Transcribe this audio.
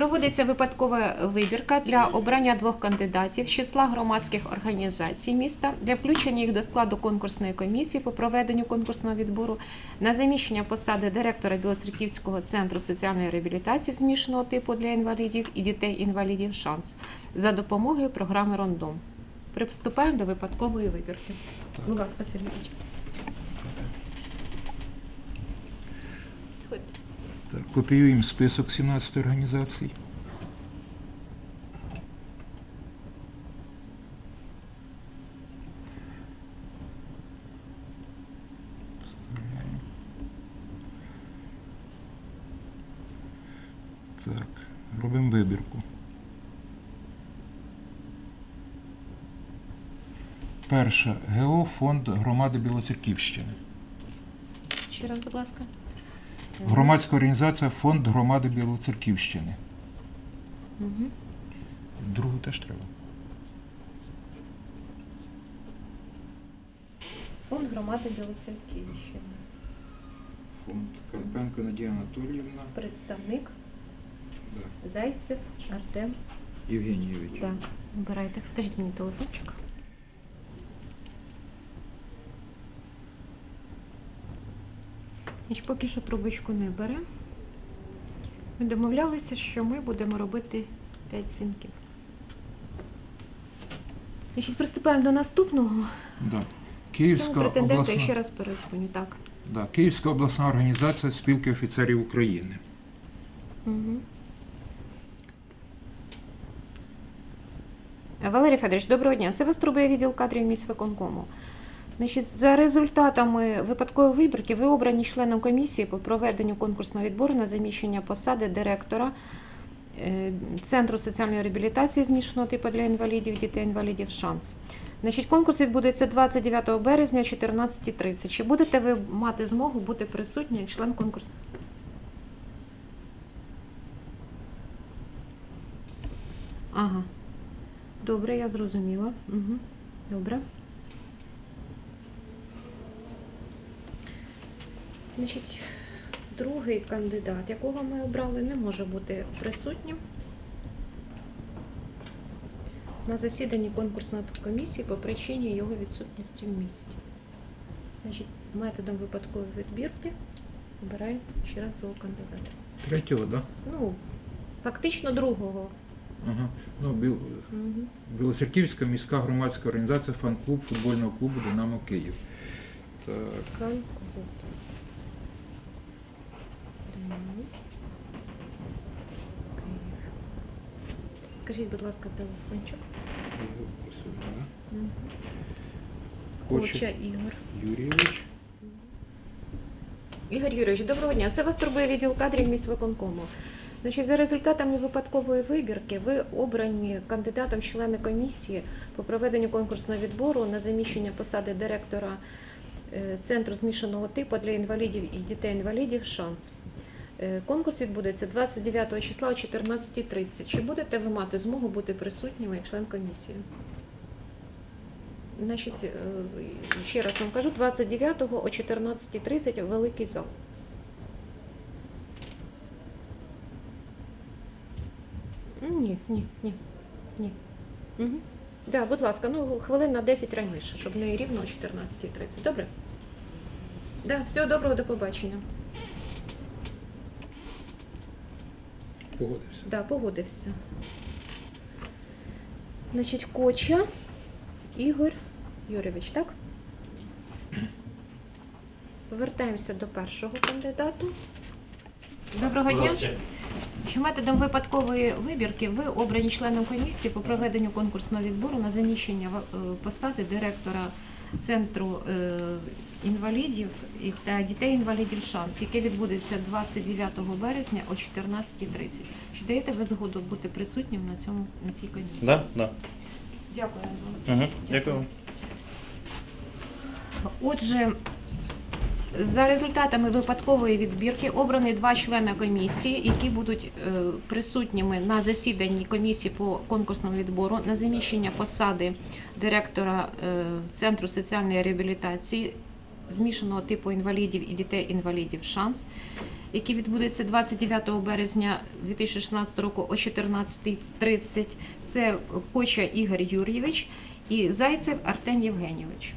Проводиться випадкова вибірка для обрання двох кандидатів з числа громадських організацій міста для включення їх до складу конкурсної комісії по проведенню конкурсного відбору на заміщення посади директора Білоцерківського центру соціальної реабілітації змішаного типу для інвалідів і дітей-інвалідів шанс за допомогою програми Рондом. Приступаємо до випадкової вибірки. Будь ласка, Сергійович. Копіюємо список 17 організацій. Так, робимо вибірку. Перша ГО фонд громади Білоцерківщини. Ще раз, будь ласка. Громадська організація Фонд громади Білоцерківщини. Угу. Другу теж треба. Фонд громади Білоцерківщини. Фонд Карпенко Надія Анатоліївна. Представник Да. Зайцев Артем. Євгенійович. Так, обирайте. Скажіть мені телефончик. Значить, поки що трубочку не бере. Ми домовлялися, що ми будемо робити 5 дзвінків. Значить, приступаємо до наступного. Да. Цьому Київська претенденту я ще раз перезвоню. Так. да. Київська обласна організація спілки офіцерів України. Угу. Валерій Федорович, доброго дня. Це вас турбує відділ кадрів міськвиконкому. Значить, за результатами випадкової вибірки ви обрані членом комісії по проведенню конкурсного відбору на заміщення посади директора е, Центру соціальної реабілітації змішаного типу для інвалідів, дітей-інвалідів «Шанс». Значить, конкурс відбудеться 29 березня о 14.30. Чи будете ви мати змогу бути присутні як член конкурсу? Ага. Добре, я зрозуміла. Угу. Добре. Значить, другий кандидат, якого ми обрали, не може бути присутнім на засіданні конкурсної комісії по причині його відсутності в місті. Значить, методом випадкової відбірки обираємо ще раз другого кандидата. Третього, так? Да? Ну, фактично другого. Ага. Ну, Біл... Угу. Білоцерківська міська громадська організація фан-клуб футбольного клубу Динамо Київ. Так. Фан-клуб. Скажіть, будь ласка, телефончик. Коча Ігор. Юрійович. Ігор Юрійович, доброго дня. Це вас турбує відділ кадрів міськвиконкому. Значить, за результатами випадкової вибірки ви обрані кандидатом члени комісії по проведенню конкурсного відбору на заміщення посади директора е, Центру змішаного типу для інвалідів і дітей-інвалідів «Шанс». Е, Конкурс відбудеться 29 числа о 14.30. Чи будете ви мати змогу бути присутніми як член комісії? Значить, е, ще раз вам кажу, 29-го о 14.30 великий зал. Ні, ні, ні, ні. Угу. Да, будь ласка, ну хвилин на 10 раніше, щоб не рівно о 14.30. Добре? Да, всього доброго, до побачення. Погодився. Да, погодився. Значить, Коча Ігор Юрійович, так? Повертаємося до першого кандидату. Доброго дня. Що методом випадкової вибірки ви обрані членом комісії по проведенню конкурсного відбору на заміщення е, посади директора центру е, інвалідів та дітей-інвалідів «Шанс», яке відбудеться 29 березня о 14.30. Чи даєте ви згоду бути присутнім на цьому на цій комісії? Да, да. Дякую. Угу. Дякую. Отже, за результатами випадкової відбірки обрані два члени комісії, які будуть е, присутніми на засіданні комісії по конкурсному відбору на заміщення посади директора е, Центру соціальної реабілітації змішаного типу інвалідів і дітей-інвалідів «Шанс». який відбудеться 29 березня 2016 року о 14.30. Це Коча Ігор Юрійович і Зайцев Артем Євгенійович.